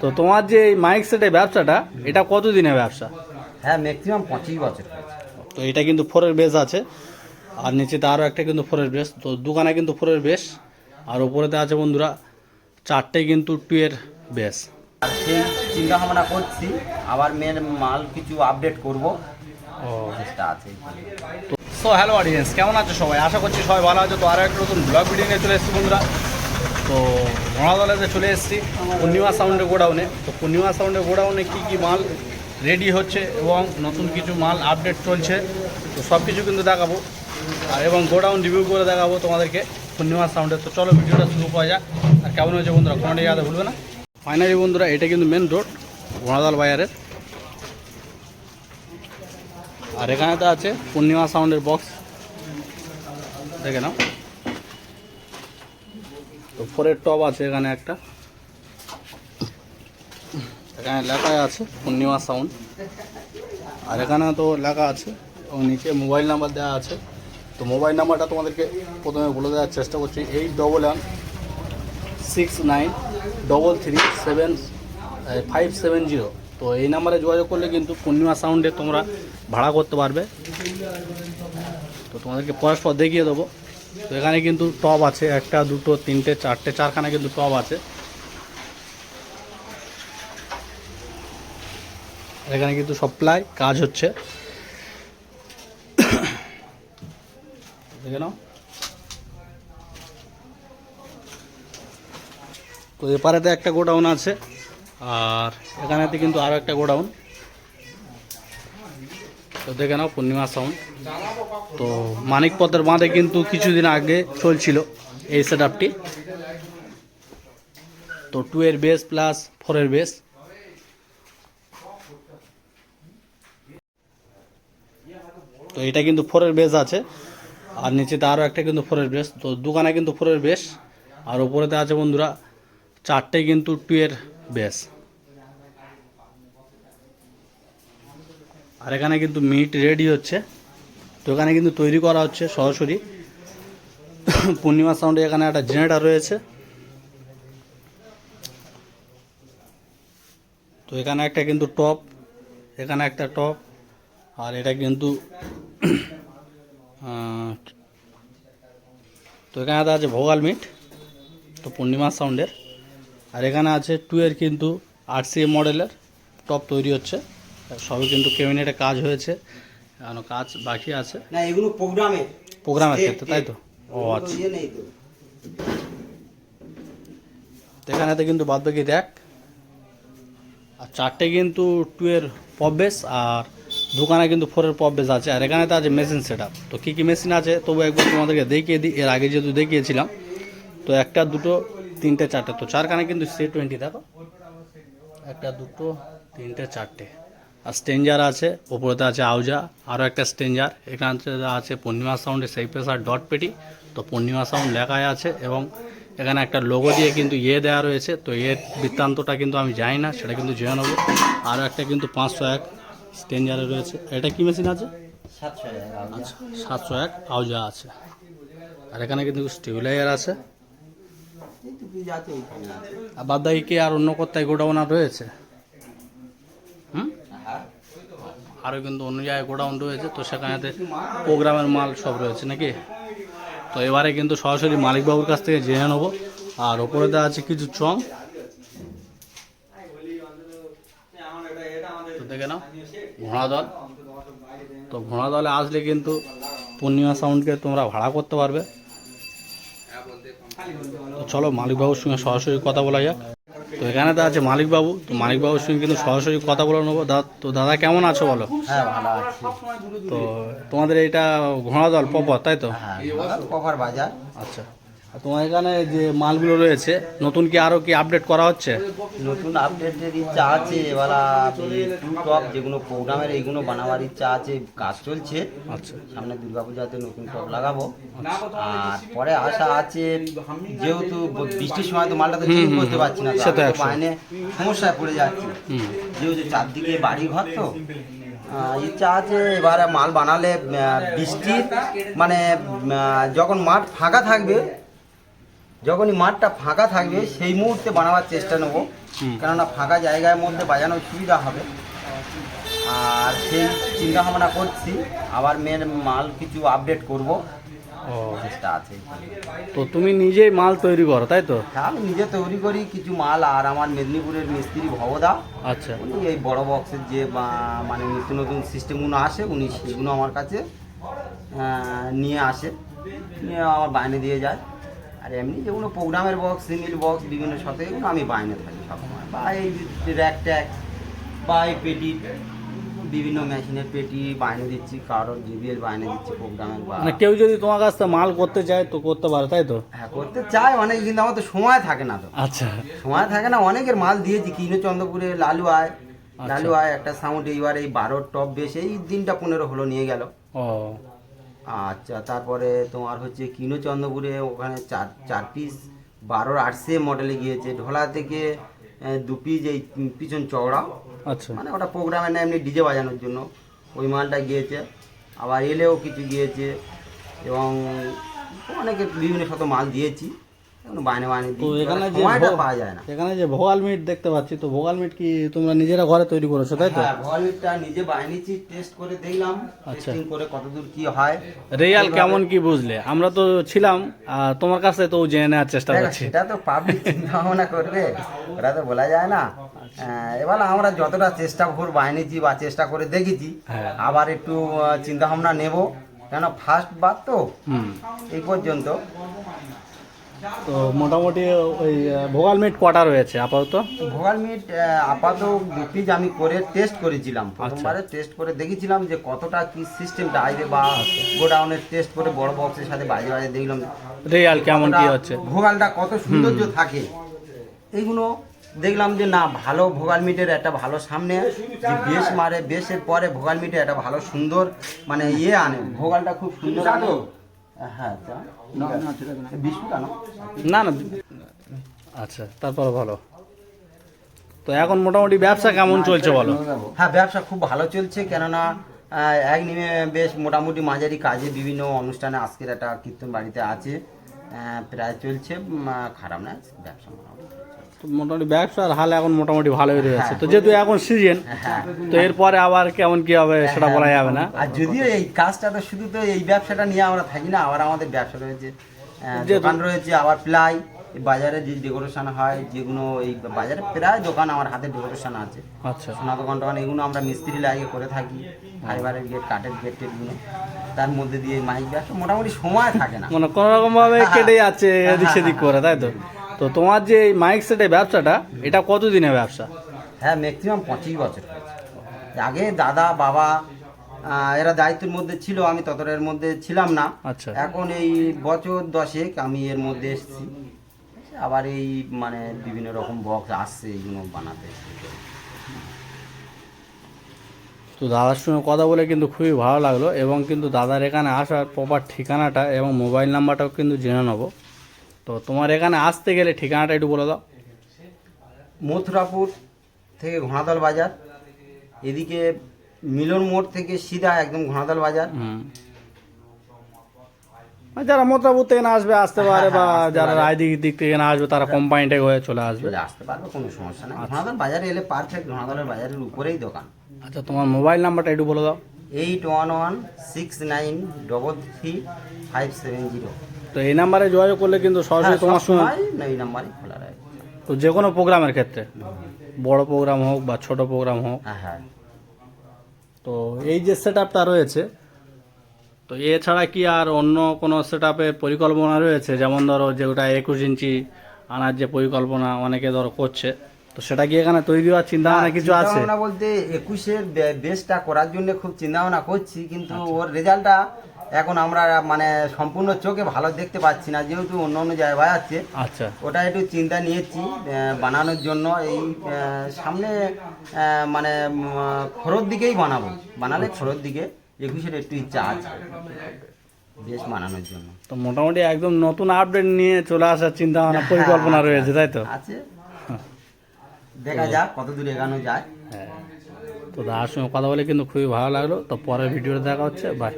তো তোমার যে এই মাইক সেটের ব্যবসাটা এটা কতদিনের ব্যবসা? হ্যাঁ ম্যাক্সিমাম পঁচিশ বছর তো এটা কিন্তু ফোরের বেস আছে। আর নিচেতে আরও একটা কিন্তু ফোরের বেস তো দোকানে কিন্তু ফোরের বেস আর উপরেতে আছে বন্ধুরা চারটে কিন্তু টুয়ের বেস আর সেই চিন্তা ভাবনা করছি আবার মেন মাল কিছু আপডেট করব। ও আছে সো হ্যালো অডিয়েন্স কেমন আছো সবাই? আশা করছি সবাই ভালো আছো। তো আরও একটা নতুন ব্লগ ভিডিও নিয়ে চলে এসেছি বন্ধুরা। তো মহাদলাতে চলে এসেছি। পূর্ণিমা সাউন্ডে গোডাউনে। তো পূর্ণিমা সাউন্ডে গোডাউনে কী কী মাল রেডি হচ্ছে এবং নতুন কিছু মাল আপডেট চলছে, তো সব কিছু কিন্তু দেখাবো। আর এবং গোডাউন রিভিউ করে দেখাবো তোমাদেরকে পূর্ণিমা সাউন্ডে তো চলো ভিডিওটা শুরু করা যাক। আর কেমন হয়েছে বন্ধুরা কোনোটাই যাতে ভুলবে না। ফাইনালি বন্ধুরা, এটা কিন্তু মেন রোড ঘোড়াদল বাজারের। আর এখানে তো আছে পূর্ণিমা সাউন্ডের বক্স দেখে নাও। তো ফোরের টপ আছে এখানে একটা। এখানে লেখা আছে পূর্ণিমা সাউন্ড আর এখানে তো লেখা আছে এবং নিচে মোবাইল নাম্বার দেওয়া আছে। তো মোবাইল নাম্বারটা তোমাদেরকে প্রথমে বলে দেওয়ার চেষ্টা করছি eight double one six nine double three seven five seven zero তো এই নাম্বারে যোগাযোগ করলে কিন্তু পূর্ণিমা সাউন্ডে তোমরা ভাড়া করতে পারবে। তো তোমাদেরকে পরস্পর দেখিয়ে দেবো। তো এখানে কিন্তু টপ আছে, একটা, দুটো, তিনটে, চারটে, চারখানা কিন্তু টপ আছে। এখানে কিন্তু সাপ্লাই কাজ হচ্ছে। দেখে নাও। তো এপারেতে একটা গোডাউন আছে, আর এখানেতে কিন্তু আরও একটা গোডাউন। তো দেখে নাও, পূর্ণিমা সাউন্ড তো মানিক পথের বাঁধে কিন্তু কিছুদিন আগে চলছিল এই সেট আপটি তো টু এর বেস প্লাস ফোরের বেস তো এটা কিন্তু ফোরের বেস আছে। আর নিচেতে আরও একটা কিন্তু ফোরের বেস তো দোকানে কিন্তু ফোরের বেস আর উপরেতে আছে বন্ধুরা, চারটে কিন্তু টু এর বেস আর এখানে কিন্তু মিট রেডি হচ্ছে। তো এখানে কিন্তু তৈরি করা হচ্ছে সরাসরি। পূর্ণিমা সাউন্ডে এখানে একটা জেনারেটার রয়েছে। তো এখানে একটা কিন্তু টপ এখানে একটা টপ আর এটা কিন্তু তো এখানে আছে ভোগাল মিট তো পূর্ণিমা সাউন্ডের আর এখানে আছে টু এর কিন্তু আট সি মডেলের টপ তৈরি হচ্ছে। সবই কিন্তু কেবিনেটে কাজ হয়েছে। এখনও কাজ বাকি আছে। না এগুলো প্রোগ্রামে প্রোগ্রামের ক্ষেত্রে তাই তো? ও আচ্ছা। ইয়ে নেই তো। কিন্তু বাদ বাকি দেখ। আর চারটে কিন্তু টু এর পপ বেস আর দোকানে কিন্তু ফোরের পপ বেস আছে। আর এখানে তো আছে মেশিন সেট তো কী কী মেশিন আছে তবু একবার তোমাদেরকে দেখিয়ে দিই। এর আগে যেহেতু দেখিয়েছিলাম তো একটা দুটো তিনটে চারটে। তো চারখানে কিন্তু সি টোয়েন্টি দেখো। একটা দুটো তিনটে চারটে। আর স্টেঞ্জার আছে ওপরেতে আছে আউজা আরও একটা স্টেঞ্জার এখানে আছে পূর্ণিমা সাউন্ডের সেই পেশার ডট পেটি। তো পূর্ণিমা সাউন্ড লেখাই আছে এবং এখানে একটা লোগো দিয়ে কিন্তু ইয়ে দেওয়া রয়েছে তো এর বৃত্তান্তটা কিন্তু আমি জানি না সেটা কিন্তু জেনে নেব। আরও একটা কিন্তু পাঁচশো এক স্টেঞ্জারে রয়েছে। এটা কি মেশিন আছে? সাতশো আচ্ছা সাতশো এক আউজা আছে। আর এখানে কিন্তু স্টেবিলাইজার আছে। আর বাদ বাকি কি আর অন্য কোথায় গোডাউন আর রয়েছে হুম হ্যাঁ আরও কিন্তু অন্য জায়গায় গোডাউন রয়েছে, তো সেখানেতে প্রোগ্রামের মাল সব রয়েছে নাকি? তো এবারে কিন্তু সরাসরি মালিকবাবুর কাছ থেকে জেনে নেব। আর ওপরে দেওয়া আছে কিছু চং। তো দেখে নাও ঘোড়া দল তো ঘোড়া দলে আসলে কিন্তু পূর্ণিমা সাউন্ডকে তোমরা ভাড়া করতে পারবে। তো চলো মালিকবাবুর সঙ্গে সরাসরি কথা বলা যাক। তো এখানে তো আছে মালিকবাবু তো মালিকবাবুর সঙ্গে কিন্তু সরাসরি কথা বলে নেব। দাদা তো দাদা কেমন আছো বলো? হ্যাঁ ভালো আছি। তো তোমাদের এটা ঘোড়া দল পপর তাই তো? হ্যাঁ বাজার। আচ্ছা। আর তোমার এখানে যে মালগুলো রয়েছে নতুন কি আরও কি আপডেট করা হচ্ছে? নতুন আপডেটের ইচ্ছা আছে এবার টপ যেগুলো প্রোগ্রামের এইগুলো বানাবার ইচ্ছা আছে কাজ চলছে। আচ্ছা। সামনে দুর্গাপূজাতে নতুন টপ লাগাবো। আর পরে আশা আছে যেহেতু বৃষ্টির সময় তো মালটা তো চেঞ্জ করতে পারছি না তো সে তো আমি তো একশো। বাইরে সমস্যায় পড়ে যাচ্ছি। যেহেতু চারদিকে বাড়ি ঘর তো ইচ্ছা আছে এবারে মাল বানালে বৃষ্টির মানে যখন মাঠ ফাঁকা থাকবে যখনই মাঠটা ফাঁকা থাকবে সেই মুহূর্তে বানাবার চেষ্টা নেব। কেননা ফাঁকা জায়গার মধ্যে বাজানোর সুবিধা হবে। আর সেই চিন্তা ভাবনা করছি আবার মেয়ের মাল কিছু আপডেট করব। চেষ্টা আছে তো তুমি নিজেই মাল তৈরি করো তাই তো? হ্যাঁ আমি নিজে তৈরি করি কিছু মাল আর আমার মেদিনীপুরের মিস্ত্রি ভবদা আচ্ছা। উনি এই বড় বক্সের যে মানে নতুন নতুন সিস্টেমগুলো আসে উনি সেগুলো আমার কাছে নিয়ে আসে। নিয়ে আমার বাইনে দিয়ে যায়। আর এমনি যেগুলো প্রোগ্রামের বক্স সিমিল বক্স বিভিন্ন সাথে এগুলো আমি বাইনে থাকি সবসময়। বা এই র্যাক ট্যাক বা এই পেটি বিভিন্ন মেশিনের পেটি বাইনে দিচ্ছি কারোর জিবিএল বাইনে দিচ্ছি প্রোগ্রামের বা মানে কেউ যদি তোমার কাছ থেকে মাল করতে চায় তো করতে পারে তাই তো? হ্যাঁ করতে চায় অনেক কিন্তু আমার তো সময় থাকে না তো। আচ্ছা। সময় থাকে না অনেকের মাল দিয়েছি কৃষ্ণচন্দ্রপুরে লালু আয় লালু আয় একটা সাউন্ড এইবার এই বারোর টপ বেশ এই দিনটা পনেরো হলো নিয়ে গেল। ও। আচ্ছা তারপরে তোমার হচ্ছে কৃষ্ণচন্দ্রপুরে ওখানে চার চার পিস বারোর আটশে মডেলে গিয়েছে। ঢোলা থেকে দু পিস এই পিছন চওড়া। আচ্ছা। মানে ওটা প্রোগ্রামে না এমনি ডিজে বাজানোর জন্য। ওই মালটা গিয়েছে। আবার এলেও কিছু গিয়েছে। এবং অনেকে বিভিন্ন শত মাল দিয়েছি। এখন যে মিট দেখতে পাচ্ছি তো মিট কি তোমরা নিজেরা ঘরে তৈরি করেছ তাই তো? হ্যাঁ ভলিউমটা নিজে বানিয়েছি টেস্ট করে দেখলাম আচ্ছা। টেস্টিং করে কতদূর কি হয়। রিয়াল কেমন কি বুঝলে? আমরা তো ছিলাম তোমার কাছে তো জেনে নেওয়ার চেষ্টা করছি। সেটা তো পাবলিক চিন্তা করবে ওটা তো বলা যায় না। আহ, এবার আমরা যতটা চেষ্টা ভোর বানিয়েছি বা চেষ্টা করে দেখেছি হ্যাঁ। আবার একটু চিন্তা ভাবনা নেব। কেন ফার্স্ট বার তো এই পর্যন্ত। তো মোটামুটি ওই ভোগাল মিট কটা রয়েছে আপাতত? ভোগাল মিট আপাতত দু পিস আমি করে টেস্ট করেছিলাম। আচ্ছা। প্রথমবারে টেস্ট করে দেখেছিলাম যে কতটা কি সিস্টেমটা আসবে বা গোডাউনের টেস্ট করে বড় বক্সের সাথে বাজে বাজে দেখলাম রিয়াল কেমন কি হচ্ছে? ভোগালটা কত সৌন্দর্য থাকে। এইগুলো দেখলাম যে না ভালো ভোগাল মিটের একটা ভালো সামনে যে বেশ মারে বেশের পরে ভোগাল মিটের একটা ভালো সুন্দর মানে ইয়ে আনে। ভোগালটা খুব সুন্দর আনে। হ্যাঁ না না আচ্ছা তারপরে ভালো। তো এখন মোটামুটি ব্যবসা কেমন চলছে বলো? হ্যাঁ ব্যবসা খুব ভালো চলছে কেননা এক নিমে বেশ মোটামুটি মাঝারি কাজে বিভিন্ন অনুষ্ঠানে আজকের একটা কীর্তন বাড়িতে আছে। প্রায় চলছে খারাপ না ব্যবসা মোটামুটি। তো মোটামুটি ব্যবসার হাল এখন মোটামুটি ভালোই রয়েছে। হ্যাঁ। তো যেহেতু এখন সিজন হ্যাঁ তো এরপরে আবার কেমন কি হবে সেটা বলা যাবে না। আর যদিও এই কাজটা তো শুধু তো এই ব্যবসাটা নিয়ে আমরা থাকি না আবার আমাদের ব্যবসা রয়েছে। দোকান রয়েছে আবার প্লাই বাজারে যে ডেকোরেশন হয় যেগুলো এই বাজারে প্রায় দোকান আমার হাতে ডেকোরেশন আছে। আচ্ছা। সোনা দোকান টোকান এগুলো আমরা মিস্ত্রি লাগিয়ে করে থাকি ফাইবারের গেট কাঠের গেট টেটগুলো তার মধ্যে দিয়ে মাইক ব্যবসা মোটামুটি সময় থাকে না। মানে কোনো রকম ভাবে কেটে যাচ্ছে এদিক সেদিক করে তাই তো? তো তোমার যে এই মাইক সেটের ব্যবসাটা এটা কতদিনের ব্যবসা? হ্যাঁ ম্যাক্সিমাম পঁচিশ বছর আগে দাদা বাবা এরা দায়িত্বের মধ্যে ছিল আমি ততটার মধ্যে ছিলাম না। আচ্ছা। এখন এই বছর দশেক আমি এর মধ্যে এসেছি। আবার এই মানে বিভিন্ন রকম বক্স আসছে এইগুলো বানাতে। তো দাদার সঙ্গে কথা বলে কিন্তু খুবই ভালো লাগল এবং কিন্তু দাদার এখানে আসার প্রপার ঠিকানাটা এবং মোবাইল নাম্বারটাও কিন্তু জেনে নেব। তো তোমার এখানে আসতে গেলে ঠিকানাটা একটু বলে দাও। মথুরাপুর থেকে ঘোড়াদল বাজার এদিকে মিলন মোড় থেকে সিধা একদম ঘোড়াদল বাজার। যারা মোতাবুত থেকে না আসবে আসতে পারে বা হ্যাঁ, যারা। রায়দিক দিক থেকে না আসবে তারা কোম্পানিটা হয়ে চলে আসবে। আসতে পারবে কোনো সমস্যা নেই। ঘোড়াদল বাজারে এলে পারফেক্ট ঘোড়াদলের বাজারের উপরেই দোকান। আচ্ছা তোমার মোবাইল নাম্বারটা একটু বলে দাও। Eight one one six nine double three five seven zero তো এই নাম্বারে যোগাযোগ করলে কিন্তু হ্যাঁ, সরাসরি তোমার সঙ্গে এই নাম্বারই খোলা রয়েছে। তো যে কোনো প্রোগ্রামের ক্ষেত্রে বড় প্রোগ্রাম হোক বা ছোট প্রোগ্রাম হোক। হ্যাঁ হ্যাঁ। তো এই যে সেট রয়েছে তো এছাড়া কি আর অন্য কোনো সেট পরিকল্পনা রয়েছে? যেমন ধরো যেটা একুশ ইঞ্চি আনার যে পরিকল্পনা অনেকে ধরো করছে তো সেটা কি এখানে তৈরি হওয়ার চিন্তা ভাবনা কিছু আছে? বলতে একুশের বেসটা করার জন্য খুব চিন্তা ভাবনা করছি কিন্তু ওর রেজাল্টটা এখন আমরা মানে সম্পূর্ণ চোখে ভালো দেখতে পাচ্ছি না যেহেতু অন্য অন্য জায়গায় বাজাচ্ছে আচ্ছা। ওটা একটু চিন্তা নিয়েছি বানানোর জন্য। এই সামনে মানে খোরোর দিকেই বানাবো। বানালে খোরোর দিকে একুশের একটু ইচ্ছা আছে। বেশ বানানোর জন্য। তো মোটামুটি একদম নতুন আপডেট নিয়ে চলে আসার চিন্তা ভাবনা পরিকল্পনা রয়েছে তাই তো? আছে। দেখা যাক কত দূর এগানো যায়। হ্যাঁ। তো দাদার সঙ্গে কথা বলে কিন্তু খুবই ভালো লাগল। তো পরের ভিডিওটা দেখা হচ্ছে। বাই